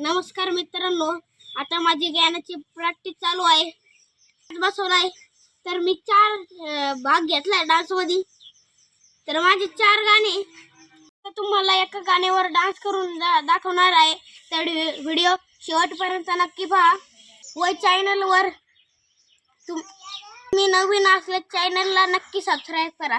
नमस्कार मित्रांनो आता माझी गाण्याची प्रॅक्टिस चालू आहे. बसवलाय तर मी चार भाग घेतलाय डान्समध्ये तर माझे चार गाणे. तर तुम्हाला एका गाण्यावर डान्स करून दा- दाखवणार आहे. तर व्हिडिओ शेवटपर्यंत नक्की पहा. व चॅनलवर तुम तुम्ही नवीन असल्या चॅनलला नक्की सबस्क्राईब करा.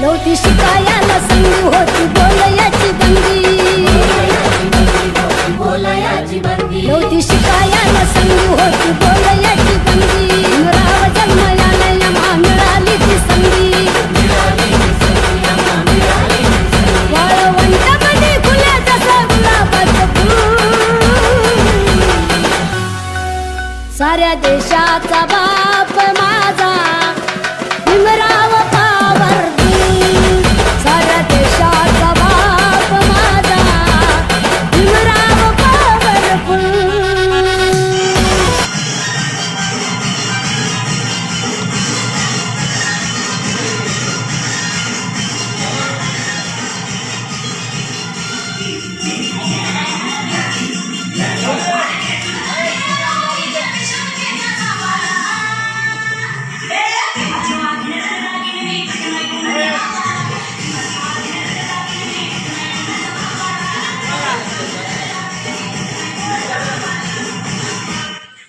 नव्हती शिकायला संधी होती बोलयाची बंदी. नव्हती शिकायला संधी होती बोलयाची बंदी. राव जन्मयाला यमा मिळाली ती संधी. वाळवंटामध्ये खुल्या जसा गुलाबाचं फूल साऱ्या देशाचा बाप